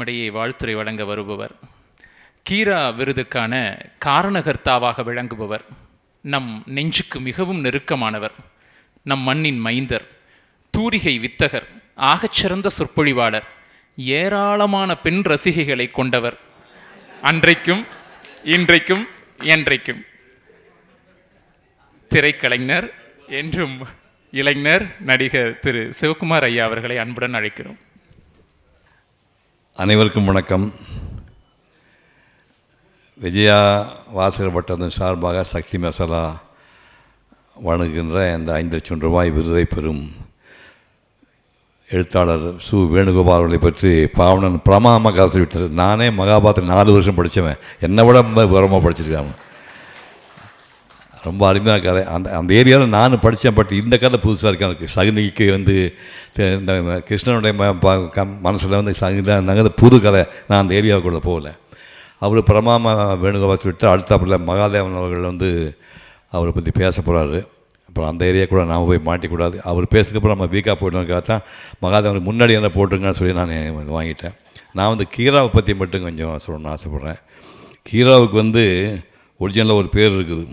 நம்மிடையே வாழ்த்துறை வழங்க வருபவர். கீரா விருதுக்கான காரணகர்த்தாவாக விளங்குபவர். நம் நெஞ்சுக்கு மிகவும் நெருக்கமானவர். நம் மண்ணின் மைந்தர். தூரிகை வித்தகர். ஆகச்சிறந்த சொற்பொழிவாளர். ஏராளமான பெண் ரசிகைகளை கொண்டவர். அன்றைக்கும் இன்றைக்கும் என்றைக்கும். திரைக்கலைஞர் என்றும் இளைஞர் நடிகர் திரு. சிவகுமார் ஐயா அவர்களை அன்புடன் அழைக்கிறோம். அனைவருக்கும் வணக்கம். விஜயா வாசகர் வட்டத்தின் சார்பாக சக்தி மசாலா வழங்குகின்ற இந்த ஐந்து லட்சம் ரூபாய் விருதை பெறும் எழுத்தாளர் சு. வேணுகோபால் அவர்களை பற்றி பாவனன் பிரமாம காசு விட்டார் நானே மகாபாரதம் நாலு வருஷம் படித்தவன். என்னை விட ரொம்ப விவரமாக படிச்சிருக்காங்க ரொம்ப அருமையான கதை அந்த அந்த ஏரியாவில் நானும் படித்தேன் பட் இந்த கதை புதுசாக இருக்கு எனக்கு. சகுனிக்கு வந்து இந்த கிருஷ்ணனுடைய மனசில் வந்து சகுனாங்க புது கதை. நான் அந்த ஏரியாவுக்குள்ளே போகல. அவர் பிரமாம வேணுகோபால் விட்டு அடுத்தாப்புல மகாதேவன் அவர்கள் வந்து அவரை பற்றி பேச போகிறாரு அப்புறம் அந்த ஏரியா கூட நாம் போய் மாட்டிக்கூடாது. அவர் பேசுக்கப்புறம் நம்ம வீக்காக போயிட்டோம்க்காக தான் மகாதேவனுக்கு முன்னாடி என்ன போட்டுருங்கன்னு சொல்லி நான் வந்து வாங்கிட்டேன். நான் வந்து கீராவை பற்றி மட்டும் கொஞ்சம் சொல்லணும்னு ஆசைப்பட்றேன். கீராவுக்கு வந்து ஒரிஜினலாக ஒரு பேர் இருக்குது.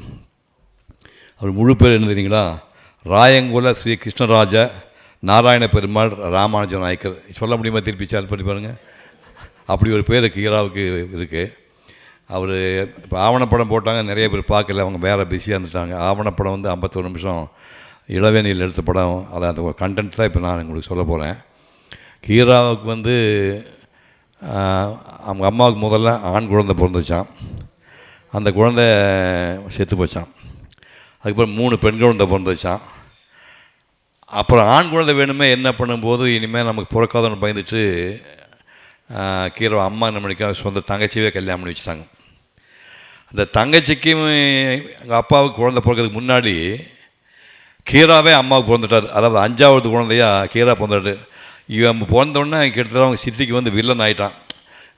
அவர் முழு பேர் என்ன தெரியுங்களா? ராயங்குல ஸ்ரீ கிருஷ்ணராஜ நாராயண பெருமாள் ராமானுஜ நாயக்கர். சொல்ல முடியுமா திருப்பி சால் பண்ணி பாருங்கள் அப்படி ஒரு பேர் கீராவுக்கு இருக்குது அவர் இப்போ ஆவணப்படம் போட்டாங்க நிறைய பேர் பார்க்கல அவங்க வேறு பிஸியாக இருந்துட்டாங்க. ஆவணப்படம் வந்து ஐம்பத்தொரு நிமிஷம் இளவேணியில் எடுத்த படம். அதை அந்த கண்டென்ட் தான் இப்போ நான் உங்களுக்கு சொல்ல போகிறேன் கீராவுக்கு வந்து அவங்க அம்மாவுக்கு முதல்ல ஆண் குழந்தை பிறந்துச்சான் அந்த குழந்தை செத்து போச்சான் அதுக்கப்புறம் மூணு பெண் குழந்தை பிறந்துச்சான் அப்புறம் ஆண் குழந்தை வேணுமே என்ன பண்ணும்போது இனிமேல் நமக்கு பிறக்காதவனு பயந்துட்டு கீரை கீரோ அம்மா என்ன சொந்த தங்கச்சியவே கல்யாணம் பண்ணி வச்சுட்டாங்க. அந்த தங்கச்சிக்கும் எங்கள் அப்பாவுக்கு குழந்தை பிறக்கிறதுக்கு முன்னாடி கீராவே அம்மாவுக்கு பிறந்துட்டார். அதாவது அஞ்சாவது குழந்தையா கீரா பிறந்துட்டாரு. இவன் பிறந்தோடனே கிட்டத்தட்ட அவங்க சித்திக்கு வந்து வில்லன் ஆகிட்டான்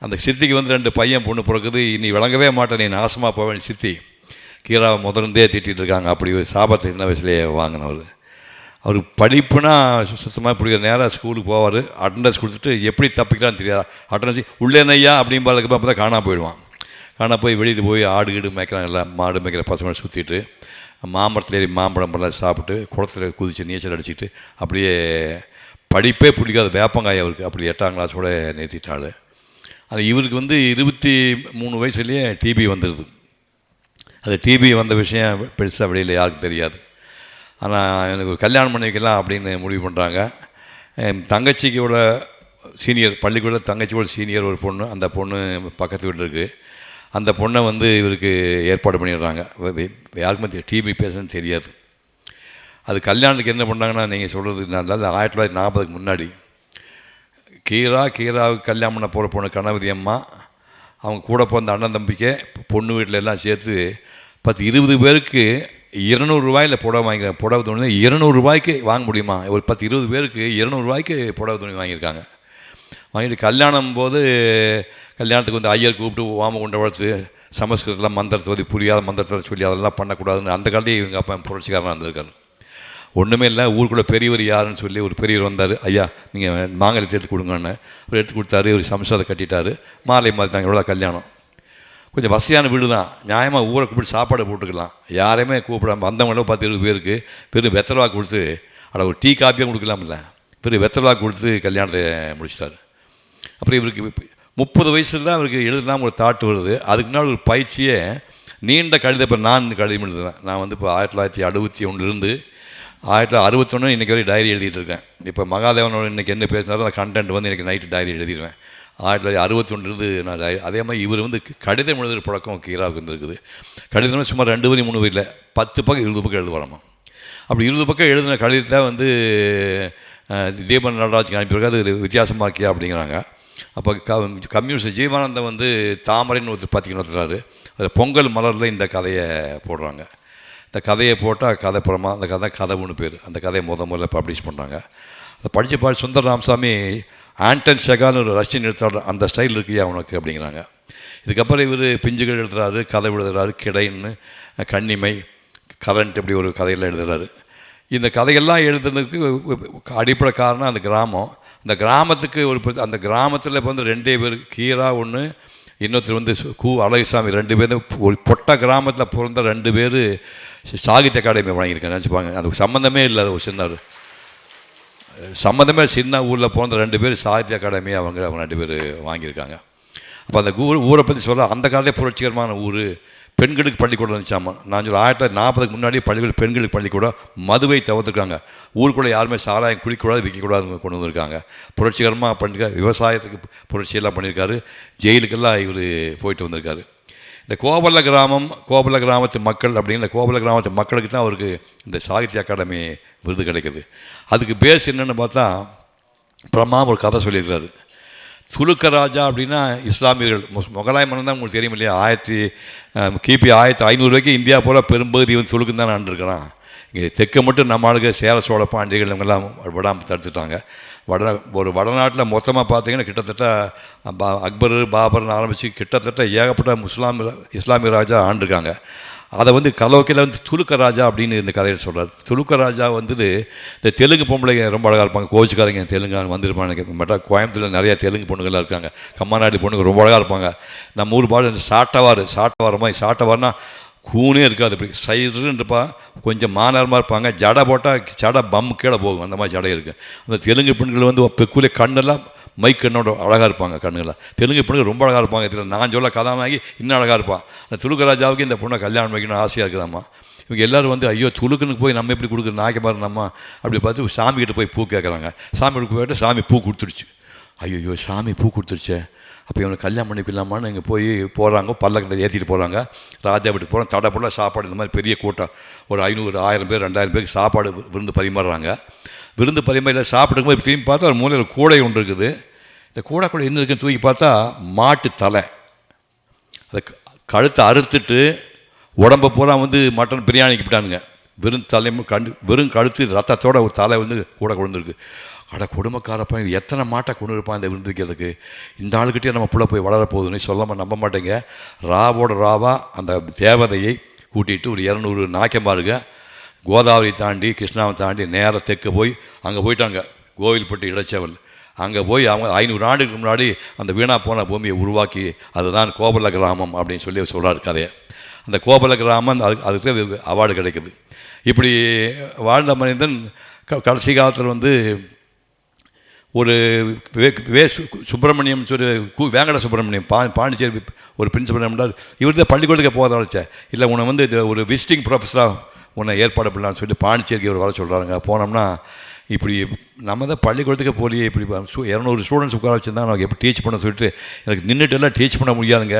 அந்த சித்திக்கு வந்து ரெண்டு பையன் பொண்ணு பிறக்குது. இனி விளங்கவே மாட்டேன். நீ நாசமாக போவேன் சித்தி. கீராவை முதர்ந்தே திட்டிகிட்டு இருக்காங்க. அப்படி ஒரு சாபத்தை சின்ன வயசுலேயே வாங்கினவர். அவருக்கு படிப்புனா சுத்தமாக பிடிக்கிற நேராக ஸ்கூலுக்கு போவார். அட்டண்டன்ஸ் கொடுத்துட்டு எப்படி தப்பிக்கலான்னு தெரியாது? அட்டண்டன்ஸ் உள்ளே நையா? அப்படிம்பாதுக்கு அப்போ தான் காணா போயிடுவான். காணா போய் வெளியில் போய் ஆடு கீடு மேய்க்கிறாங்க எல்லாம் மாடு மேய்க்கிற பசங்களை சுற்றிட்டு மாமரத்தில் ஏறி மாம்பழம் பழம் சாப்பிட்டு குளத்துல குதித்து நீச்சல் அடிச்சுட்டு அப்படியே படிப்பே பிடிக்காத வேப்பங்காய் அவருக்கு. அப்படி எட்டாம் கிளாஸோட நிறுத்திட்டாள் ஆனால் இவருக்கு வந்து இருபத்தி மூணு வயசுலேயே டிபி வந்துடுது அது டிபி வந்த விஷயம் பெருசாக வெளியில் யாருக்கும் தெரியாது. ஆனால் எனக்கு ஒரு கல்யாணம் பண்ணி வைக்கலாம் அப்படின்னு முடிவு பண்ணுறாங்க என் தங்கச்சிக்கோட சீனியர் பள்ளிக்கூட தங்கச்சியோட சீனியர் ஒரு பொண்ணு அந்த பொண்ணு பக்கத்து வீட்டில் இருக்குது அந்த பொண்ணை வந்து இவருக்கு ஏற்பாடு பண்ணிடுறாங்க. யாருக்குமே டிபி பேசுன்னு தெரியாது. அது கல்யாணத்துக்கு என்ன பண்ணாங்கன்னா நீங்கள் சொல்கிறது நல்லா ஆயிரத்தி தொள்ளாயிரத்தி நாற்பதுக்கு முன்னாடி கீரா கீராவுக்கு கல்யாணம் பண்ண போகிற பொண்ணு கணபதி அம்மா அவங்க கூட பிறந்த அண்ணன் தம்பிக்கு பொண்ணு வீட்டில் எல்லாம் சேர்த்து பத்து இருபது பேருக்கு இரநூறுவாயில் புடவை வாங்கி புடவை துணி இருநூறுவாய்க்கு வாங்க முடியுமா? ஒரு பத்து இருபது பேருக்கு இரநூறுவாய்க்கு புடவை துணி வாங்கியிருக்காங்க. வாங்கிட்டு கல்யாணம் போது கல்யாணத்துக்கு வந்து ஐயர் கூப்பிட்டு ஓம கொண்ட வளர்த்து சமஸ்கிருதத்தில் மந்திரத்தை புரியாத மந்திரத்தை சொல்லி அதெல்லாம் பண்ணக்கூடாதுன்னு அந்த காலத்தையும் இவங்க அப்பா புரட்சிக்காரனாக இருந்திருக்காரு. ஒன்றுமே இல்லை ஊருக்குள்ளே பெரியவர் யாருன்னு சொல்லி ஒரு பெரியவர் வந்தார். ஐயா நீங்கள் மாங்கலத்தை எடுத்து கொடுங்கன்னு. அவர் எடுத்து கொடுத்தாரு ஒரு சம்சாரத்தை கட்டிட்டாரு. மாலை மாதிரி எவ்வளோ கல்யாணம். கொஞ்சம் வசதியான வீடு தான் நியாயமாக ஊரை கூப்பிட்டு சாப்பாடு போட்டுக்கலாம். யாரையுமே கூப்பிடாம வந்தவங்களும் பத்து இருபது பேருக்கு பெரும் வெத்தலவா கொடுத்து அட ஒரு டீ காப்பியும் கொடுக்கலாம்ல. பெரிய வெத்தலவா கொடுத்து கல்யாணத்தை முடிச்சிட்டாரு. அப்புறம் இவருக்கு முப்பது வயசுல தான் அவருக்கு எழுதலாம் ஒரு தாட் வருது. அதுக்கு முன்னாடி ஒரு பயிற்சியே நீண்ட கழுதை இப்போ நான் கழுதி எழுதுவேன் நான் வந்து இப்போ ஆயிரத்தி தொள்ளாயிரத்தி அறுபத்தி ஒன்றுலேருந்து ஆயிரத்தி தொள்ளாயிரத்தி அறுபத்தொன்று இன்றைக்கி வரை டைரி எழுதிட்டு இருக்கேன் இப்போ மகாதேவனோட இன்றைக்கி என்ன பேசினாரோ அந்த கண்டென்ட் வந்து எனக்கு நைட்டு டைரி எழுதிடுவேன். ஆயிரத்தி தொள்ளாயிரத்தி அறுபத்தொன்றுலேருந்து நான் டைரி அதே மாதிரி இவர் வந்து கடிதம் எழுதுகிற பழக்கம் கீராவுக்கு இருந்திருக்குது. கடிதம் சுமார் ரெண்டு வரி மூணு வரியில் பத்து பக்கம் இருபது பக்கம் எழுதுவாராமா? அப்படி இருபது பக்கம் எழுதின கடிதத்தை வந்து தீபன் நடராஜுக்கு அனுப்பியிருக்காரு அது வித்தியாசமாக இருக்கியா அப்படிங்கிறாங்க. அப்போ க கம்யூனிஸ்ட் ஜீவானந்தம் வந்து தாமரைன்னு ஒருத்தர் பார்த்தீங்கன்னு அதில் பொங்கல் மலரில் இந்த கதையை போடுறாங்க. இந்த கதையை போட்டால் கதை புறமா அந்த கதை கதவுன்னு பேர். அந்த கதையை முத முதல்ல பப்ளிஷ் பண்ணுறாங்க அதை படித்து பாடி சுந்தர ராமசாமி ஆண்டன் ஷெகான்னு ஒரு ரஷ்யன் எழுத்தாளர் அந்த ஸ்டைல் இருக்கியா உனக்கு அப்படிங்கிறாங்க. இதுக்கப்புறம் இவர் பிஞ்சுகள் எழுதுறாரு கதை எழுதுறாரு கிடைன்னு கண்ணிமை கரண்ட் இப்படி ஒரு கதையெல்லாம் எழுதுறாரு. இந்த கதையெல்லாம் எழுதுனதுக்கு அடிப்படை காரணம் அந்த கிராமம். அந்த இந்த கிராமத்துக்கு ஒரு அந்த கிராமத்தில் இப்போ வந்து ரெண்டே பேர் கீரா ஒன்று இன்னொருத்தர் வந்து கு அழகுசாமி ரெண்டு பேர் ஒரு பொட்ட கிராமத்தில் பிறந்த ரெண்டு பேர் சாகித்ய அகாடமி வாங்கியிருக்காங்க நினச்சிப்பாங்க அது சம்மந்தமே இல்லை அது ஒரு சின்ன சம்மந்தமே சின்ன ஊரில் பிறந்த ரெண்டு பேர் சாகித்ய அகாடமி அவங்க அவங்க ரெண்டு பேர் வாங்கியிருக்காங்க. அப்போ அந்த ஊர் ஊரை பற்றி சொல்ல அந்த காலத்தே புரட்சிகரமான ஊர் பெண்களுக்கு பள்ளிக்கூடம் இருந்துச்சாமா நான் சொல்ல ஆயிரத்தி தொள்ளாயிரத்தி நாற்பதுக்கு முன்னாடி பள்ளிக்கூடம் பெண்களுக்கு பள்ளிக்கூடம் மதுவை தவிர்த்துருக்காங்க. ஊருக்குள்ளே யாருமே சாராயம் குடிக்கக்கூடாது விற்கக்கூடாது கொண்டு வந்திருக்காங்க. புரட்சிகரமாக பண்ணிருக்காரு விவசாயத்துக்கு புரட்சியெல்லாம் பண்ணியிருக்காரு ஜெயிலுக்கெல்லாம் இவர் போயிட்டு வந்திருக்காரு. இந்த கோபல்ல கிராமம் கோபல கிராமத்து மக்கள் அப்படிங்கிற கோபல கிராமத்து மக்களுக்கு தான் அவருக்கு இந்த சாகித்ய அகாடமி விருது கிடைக்குது. அதுக்கு பேஸ் என்னென்னு பார்த்தா பிரம்மா ஒரு கதை சொல்லியிருக்கிறாரு. துலுக்க ராஜா அப்படின்னா இஸ்லாமியர்கள். முகலாய மன்னன் தான் உங்களுக்கு தெரியும் இல்லையா? ஆயிரத்தி கிபி ஆயிரத்தி ஐநூறு வரைக்கும் இந்தியா போல் பெரும்பகுதி வந்து துலுக்குன்னு தான் ஆண்டுருக்கிறான். இங்கே தெற்க மட்டும் நம்ம ஆளுங்க சேர சோழ பாண்டியர்கள் இவங்கெல்லாம் விடாமல் தடுத்துட்டாங்க. வட ஒரு வடநாட்டில் மொத்தமாக பார்த்தீங்கன்னா கிட்டத்தட்ட பா அக்பர் பாபர்னு ஆரம்பித்து கிட்டத்தட்ட ஏகப்பட்ட முஸ்லாம் இஸ்லாமிய ராஜா ஆண்டிருக்காங்க. அதை வந்து கலோக்கியில் வந்து துலுக்க ராஜா அப்படின்னு இந்த கதையை சொல்கிறார் துலுக்க ராஜா வந்து இந்த தெலுங்கு பொம்பளைங்க ரொம்ப அழகாக இருப்பாங்க. கோச்சுக்காரங்க தெலுங்கு வந்திருப்பாங்க மட்டும் கோயம்புத்தூரில் நிறையா தெலுங்கு பொண்ணுங்கள்லாம் இருக்காங்க. கம்மாநாடு பொண்ணுங்க ரொம்ப அழகாக இருப்பாங்க. நம்ம ஊர் பாடு இந்த சாட்டவாறு சாட்டவாரமாக சாட்டவாருன்னா கூனே இருக்காது. இப்படி சைடுன்றப்பா கொஞ்சம் மானரமாக இருப்பாங்க. ஜடை போட்டால் ஜடை பம் கீழே போகும். அந்த மாதிரி ஜடை இருக்குது அந்த தெலுங்கு பெண்கள் வந்து பெக்குலே கண்ணெல்லாம் மை கண்ணோட அழகாக இருப்பாங்க கண்ணுகளாக தெலுங்கு பெண்கள் ரொம்ப அழகாக இருப்பாங்க. இதில் நான் சொல்ல கதாநாயகி இன்னும் அழகாக இருப்பான் அந்த துலுக்க ராஜாவுக்கு இந்த பொண்ணை கல்யாணம் வைக்கணும்னு ஆசையாக இருக்குதாம்மா. இவங்க எல்லாரும் வந்து ஐயோ துலுக்குன்னு போய் நம்ம எப்படி கொடுக்குற நாய்க்கு பாரு நம்ம அப்படி பார்த்து சாமிக்கிட்ட போய் பூ கேட்குறாங்க சாமி கிட்ட போய்ட்டு சாமி பூ கொடுத்துருச்சு ஐயோ சாமி பூ கொடுத்துருச்சே. அப்போ இவனை கல்யாணம் பண்ணிக்கலாமான்னு இங்கே போய் போகிறாங்க பல்லக்கில் ஏற்றிட்டு போகிறாங்க ராஜா வீட்டுக்கு போகிறோம் தடப்படலாம் சாப்பாடு இந்த மாதிரி பெரிய கூட்டம். ஒரு ஐநூறு ஆயிரம் பேர் ரெண்டாயிரம் பேருக்கு சாப்பாடு விருந்து பரிமாறுறாங்க. விருந்து பரிமாறில சாப்பிடும்போது போது திரும்பி பார்த்தா ஒரு மூலையில் கூடை ஒன்று இருக்குது. இந்த கூடைக்குள்ள என்ன இருக்குன்னு தூக்கி பார்த்தா மாட்டு தலை. அதை கழுத்தை அறுத்துட்டு உடம்ப பூரா வந்து மட்டன் பிரியாணிக்கு விட்டானுங்க வெறும் தலையும் கண்டு வெறும் கழுத்து ரத்தத்தோட ஒரு தலை வந்து கூட கொண்டு அட கொடுமைக்காரப்பன் எத்தனை மாட்டை கொண்டு இருப்பான் இந்த விருந்திக்கிறதுக்கு இந்த ஆளுக்கிட்டே நம்ம புள்ள போய் வளரப்போகுதுன்னு சொல்லாமல் நம்ப மாட்டேங்க. ராவோட ராவா அந்த தேவதையை கூட்டிகிட்டு ஒரு இரநூறு நாய்க்கம்பாருங்க கோதாவரி தாண்டி கிருஷ்ணாவை தாண்டி நேராக தெற்க போய் அங்கே போயிட்டாங்க. கோவில்பட்டி இடைச்சவல் அங்கே போய் அவங்க ஐநூறு ஆண்டுகளுக்கு முன்னாடி அந்த வீணா போன பூமியை உருவாக்கி அதுதான் கோபல கிராமம் அப்படின்னு சொல்லி சொல்கிறார் கதையை. அந்த கோபல கிராமம் அது அதுக்கு அவார்டு கிடைக்குது. இப்படி வாழ்ந்த மனிதன் க- கடைசி காலத்தில் வந்து ஒரு வே வே சு- சுப்பிரமணியம் சொல்லி கு வேங்கட சுப்பிரமணியம் பா பாண்டிச்சேரி ஒரு பிரின்சிபல் இருந்தார் இவர் தான் பள்ளிக்கூடத்துக்கு போக வச்சேன் இல்லை உன்னை வந்து இது ஒரு விசிட்டிங் ப்ரொஃபஸராக உன்னை ஏற்பாடு பண்ணலாம்னு சொல்லிட்டு பாண்டிச்சேரிக்கு ஒரு வர சொல்கிறாங்க போனோம்னா இப்படி நம்ம தான் பள்ளிக்கூடத்துக்கு போலியே இப்படி இரநூறு ஸ்டூடெண்ட்ஸ் உட்கார வச்சுருந்தா நமக்கு எப்படி டீச் பண்ண சொல்லிட்டு எனக்கு நின்றுட்டு எல்லாம் டீச் பண்ண முடியாதுங்க.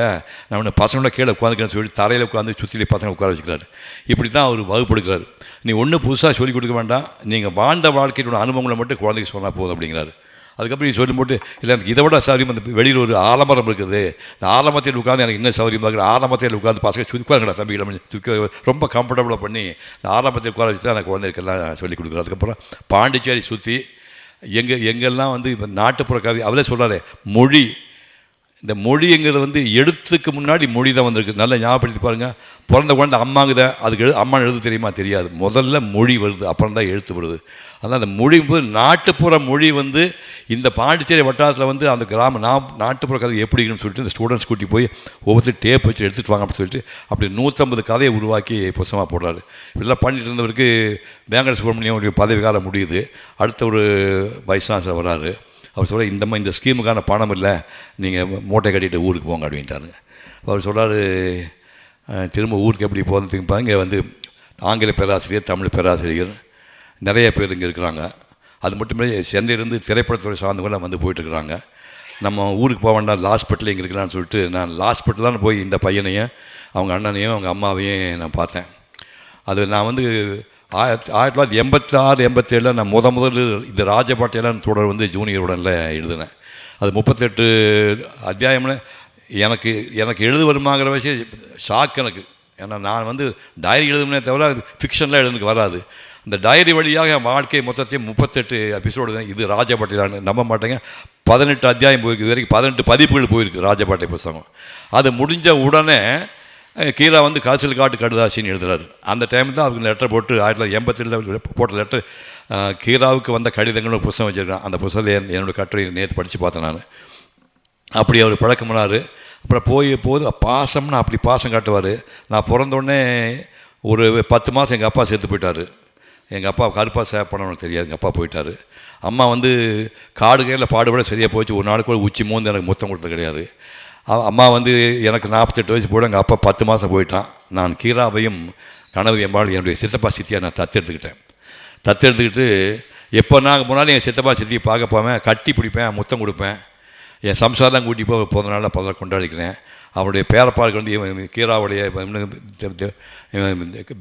நான் பசங்களோட கீழே உட்காந்துக்கிறேன்னு சொல்லிட்டு தரையில் உட்காந்து சுற்றிலே பசங்களை உட்கார வச்சுக்கிறாரு. இப்படி தான் அவர் வகுப்படுக்கிறார் நீ ஒன்றும் புதுசாக சொல்லிக் கொடுக்க வேண்டாம். நீங்கள் வாழ்ந்த வாழ்க்கையோட அனுபவங்களை மட்டும் குழந்தைக்கு சொன்னால் போதும் அப்படிங்கிறாரு. அதுக்கப்புறம் நீ சொல்லி போட்டு இல்லை எனக்கு இதை விட சௌரியம் அந்த வெளியில் ஒரு ஆலமரம் இருக்குது. இந்த ஆலமரத்தில் உட்காந்து எனக்கு இன்னும் சௌரியமாக இருக்குது ஆலமரத்தில் உட்காந்து பசங்க சுற்றுவாங்கடா தம்பிகளை சுற்றி ரொம்ப கம்ஃபர்டபுளாக பண்ணி இந்த ஆலமரத்தில் உட்கார வச்சு தான் எனக்கு குழந்தைகளுக்கெல்லாம் சொல்லிக் கொடுக்குறேன். அதுக்கப்புறம் பாண்டிச்சேரி சுற்றி எங்கே எங்கெல்லாம் வந்து இப்போ நாட்டுப்புற கவி அவரே சொல்கிறாரு மொழி இந்த மொழிங்கிறது வந்து எழுத்துக்கு முன்னாடி மொழி தான் வந்திருக்கு. நல்லா ஞாபகப்படுத்தி பாருங்கள் பிறந்த குழந்தை அம்மாங்குத அதுக்கு எழு அம்மா எழுத தெரியுமா? தெரியாது. முதல்ல மொழி வருது அப்புறம் தான் எழுத்து வருது. அதனால் அந்த மொழி போது நாட்டுப்புற மொழி வந்து இந்த பாண்டிச்சேரி வட்டாரத்தில் வந்து அந்த கிராம நா நாட்டுப்புற கதை எப்படின்னு சொல்லிட்டு இந்த ஸ்டூடெண்ட்ஸ் கூட்டி போய் ஒவ்வொருத்தர் டேப் வச்சு எடுத்துகிட்டு வாங்க அப்படின்னு சொல்லிட்டு அப்படி நூற்றம்பது கதையை உருவாக்கி புத்தகமாக போடுறாரு. இப்படிலாம் பண்ணிட்டு இருந்தவருக்கு வேங்கட சுப்பிரமணியம் பதவி காலம் முடியுது. அடுத்த ஒரு வயசாசில் வராரு. அவர் சொல்ல இந்த மாதிரி இந்த ஸ்கீமுக்கான பணம் இல்லை நீங்கள் மூட்டை கட்டிட்டு ஊருக்கு போங்க அப்படின்ட்டாருங்க அவர் சொல்கிறார் திரும்ப ஊருக்கு எப்படி போகிறதுக்கு இங்கே வந்து ஆங்கில பேராசிரியர் தமிழ் பேராசிரியர் நிறைய பேர் இங்கே இருக்கிறாங்க. அது மட்டுமே சென்னையிலேருந்து திரைப்படத்துறை சார்ந்தவங்களாம் வந்து போயிட்டுருக்குறாங்க நம்ம ஊருக்கு போக வேண்டாம் லாஸ்பிட்டல் இங்கே இருக்கலாம்னு சொல்லிட்டு நான் ஹாஸ்பிட்டலான்னு போய் இந்த பையனையும் அவங்க அண்ணனையும் அவங்க அம்மாவையும் நான் பார்த்தேன். அது நான் வந்து ஆயிரத்தி ஆயிரத்தி தொள்ளாயிரத்தி எண்பத்தி ஆறு எண்பத்தேழில் நான் முத முதல்ல இந்த ராஜபாட்டையெல்லாம் தொடர் வந்து ஜூனியர் உடனில் எழுதினேன். அது முப்பத்தெட்டு அத்தியாயம்னு எனக்கு எனக்கு எழுது வருமாங்கிற விஷயம் ஷாக் எனக்கு. ஏன்னா நான் வந்து டைரி எழுதுனே தவிர ஃபிக்ஷன்லாம் எழுதுனுக்கு வராது. அந்த டைரி வழியாக என் வாழ்க்கை மொத்தத்தையும் முப்பத்தெட்டு எபிசோடு தான். இது ராஜபாட்டையில் நம்ப மாட்டேங்க. பதினெட்டு அத்தியாயம் போயிருக்கு. இது வரைக்கும் பதினெட்டு பதிப்புகள் போயிருக்கு ராஜபாட்டை புஸ்தகம் அது முடிஞ்ச உடனே கீரா வந்து காய்ச்சல் காட்டு கடுதாசின்னு எழுதுறாரு. அந்த டைம் தான் அவருக்கு லெட்டர் போட்டு ஆயிரத்தி தொள்ளாயிரத்தி எண்பத்தி போட்ட லெட்டர் கீராவுக்கு வந்த கடிதங்கள் ஒரு புத்தகம் வச்சுருக்கேன் அந்த புத்தகத்தை என்னோடய கட்டுரை நேற்று படித்து பார்த்தேன் நான். அப்படி அவர் பழக்கமானார். அப்புறம் போய் போது பாசம்னு அப்படி பாசம் காட்டுவார். நான் பிறந்தோடனே ஒரு பத்து மாதம் எங்கள் அப்பா செத்து போயிட்டார். எங்கள் அப்பா கருப்பா சேப்பணும்னு தெரியாது. எங்கள் அப்பா போயிட்டார். அம்மா வந்து காடு கையில் பாடுபட சரியாக போச்சு. ஒரு நாள் கூட உச்சி மோந்து எனக்கு முத்தம் கொடுத்தது கிடையாது. அம்மா வந்து எனக்கு நாற்பத்தெட்டு வயசு போட எங்கள் அப்பா பத்து மாதம் போயிட்டான். நான் கீராவையும் கனவு எம்பாள் என்னுடைய சித்தப்பா சித்தியாக நான் தத்தெடுத்துக்கிட்டேன். தத்தெடுத்துக்கிட்டு எப்போ நான் போனாலும் என் சித்தப்பா சித்தியை பார்க்க போவேன். கட்டி பிடிப்பேன் முத்தம் கொடுப்பேன். என் சம்சாரம் கூட்டி போய் பிறந்த நாளில் பிறந்த கொண்டாடிக்கிறேன். அவருடைய பேரப்பாருக்கு வந்து கீராவுடைய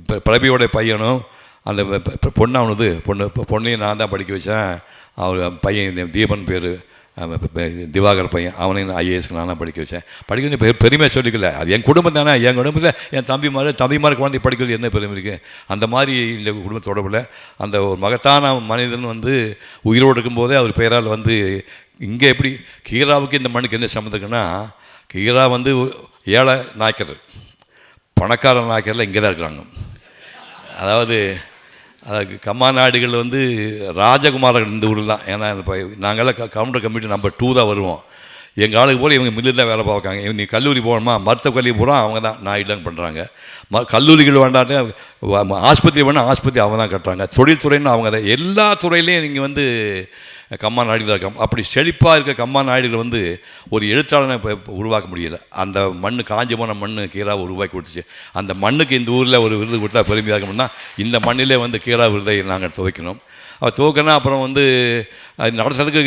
ப- பிரபியோடைய பையனும் அந்த பொண்ணு அவனுது. பொண்ணு பொண்ணையும் நான் தான் படிக்க வச்சேன். அவர் பையன் தீபன் பேர். திவாகர் பையன். அவனையும் ஐஏஎஸ்க்கு நான் படிக்க வச்சேன். படிக்க வச்சு பெ- பெருமையாக சொல்லிக்கல. அது என் குடும்பம் தானே. என் குடும்பத்தில் என் தம்பிமார் தம்பிமார் குழந்தை படிக்கிறது என்ன பெருமை இருக்குது அந்த மாதிரி இந்த குடும்ப தொடர்பில் அந்த ஒரு மகத்தான மனிதன் வந்து உயிரோடு இருக்கும்போதே அவர் பெயரால் வந்து இங்கே எப்படி கீராவுக்கு இந்த மண்ணுக்கு என்ன சம்மந்தக்குன்னா கீரா வந்து ஏழை நாய்க்கர். பணக்கார நாய்க்கரில் இங்கே தான் இருக்கிறாங்க. அதாவது அதாவது கம்மா நாடுகள் வந்து ராஜகுமாரர்கள் இந்த ஊரில் தான். ஏன்னா இப்போ நாங்கள்லாம் க கவுண்டர் கமிட்டி நம்பர் டூ தான் வருவோம். எங்கள் ஆளுக்கு போல இவங்க மில்லில் தான் வேலை பார்க்காங்க இவங்க நீ கல்லூரி போகணுமா? மருத்துவ கல்வி பூரா அவங்க தான். நான் இல்லைன்னு பண்ணுறாங்க ம கல்லூரிகள் வேண்டாட்டு ஆஸ்பத்திரி வேணால் ஆஸ்பத்திரி அவங்க தான் கட்டுறாங்க. தொழில்துறைன்னு அவங்க தான். எல்லா துறையிலையும் நீங்கள் வந்து கம்மா நாயுடு தான் இருக்காங்க அப்படி செழிப்பாக இருக்க கம்மா நாயுடுகள் வந்து ஒரு எழுத்தாளனை இப்போ உருவாக்க முடியல. அந்த மண் காஞ்சி போன மண் கீராவை உருவாக்கி கொடுத்துச்சு. அந்த மண்ணுக்கு இந்த ஊரில் ஒரு விருது கொடுத்தா பெருமையாக இருக்கணும்னா இந்த மண்ணிலே வந்து கீரா விருதை நாங்கள் துவைக்கணும். அவர் தூக்கினா அப்புறம் வந்து நடத்துறதுக்கு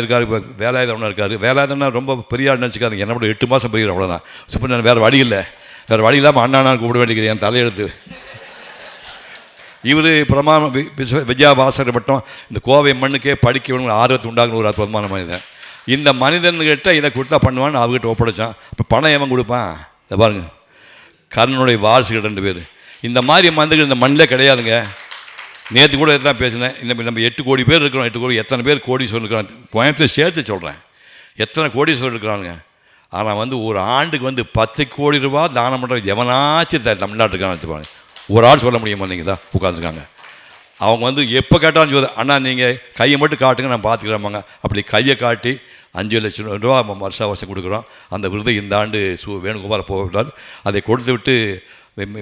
இருக்கார் இப்போ வேலாயுதம்னா இருக்கார். வேலாயுதம்னா ரொம்ப பெரிய ஆள் நினச்சிக்காதுங்க. என்ன எட்டு மாதம் போயிடும் அவ்வளோதான் சுப்ப நான் வேறு வழி இல்லை. வேறு வழி இல்லாமல் அண்ணா கூப்பிட வேண்டியது என் தலையெழுத்து. இவர் பிரமாண விஸ்வ வித்யாபாசர் மட்டும் இந்த கோவை மண்ணுக்கே படிக்க வேணும் ஆர்வத்தை உண்டாகுன ஒரு அற்புதமான மனிதன். இந்த மனிதன்கிட்ட இதை கொடுத்தா பண்ணுவான்னு அவர்கிட்ட ஒப்படைச்சான். இப்போ பணம் எவன் கொடுப்பான்? இதை பாருங்க. கர்ணனுடைய வாரிசுகள் ரெண்டு பேர். இந்த மாதிரி மனிதர்கள் இந்த மண்ணிலே கிடையாதுங்க. நேற்று கூட தான் பேசினேன். இந்த நம்ம எட்டு கோடி பேர் இருக்கிறோம். எட்டு கோடி எத்தனை பேர் கோடி இருக்கிறான் கோயம்புத்தூர் சேர்த்து சொல்கிறேன் எத்தனை கோடி இருக்கிறானுங்க? ஆனால் வந்து ஒரு ஆண்டுக்கு வந்து பத்து கோடி ரூபா தானம் பண்ணுற எவனாச்சும் த- தமிழ்நாட்டுக்கான வச்சுப்பாங்க ஒரு ஆள் சொல்ல முடியுமா நீங்கள் தான் உட்காந்துருக்காங்க அவங்க வந்து எப்போ கேட்டாலும் சொல்லுது அண்ணா நீங்கள் கையை மட்டும் காட்டுங்க நான் பார்த்துக்கிறேம்மாங்க அப்படி கையை காட்டி அஞ்சு லட்சம் ரூபா வருஷா வருஷம் வருஷம் கொடுக்குறோம். அந்த விருதை இந்த ஆண்டு சு வேணுகோபால் போகிறார் அதை கொடுத்து விட்டு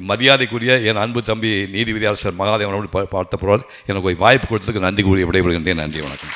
மரியாதைக்குரிய என் அன்பு தம்பி நீதிபதி அரசர் மகாதேவனோடு பார்த்த பொருள் எனக்கு வாய்ப்பு கொடுத்ததுக்கு நன்றி கூறி விடைபெறுகின்றேன். நன்றி வணக்கம்.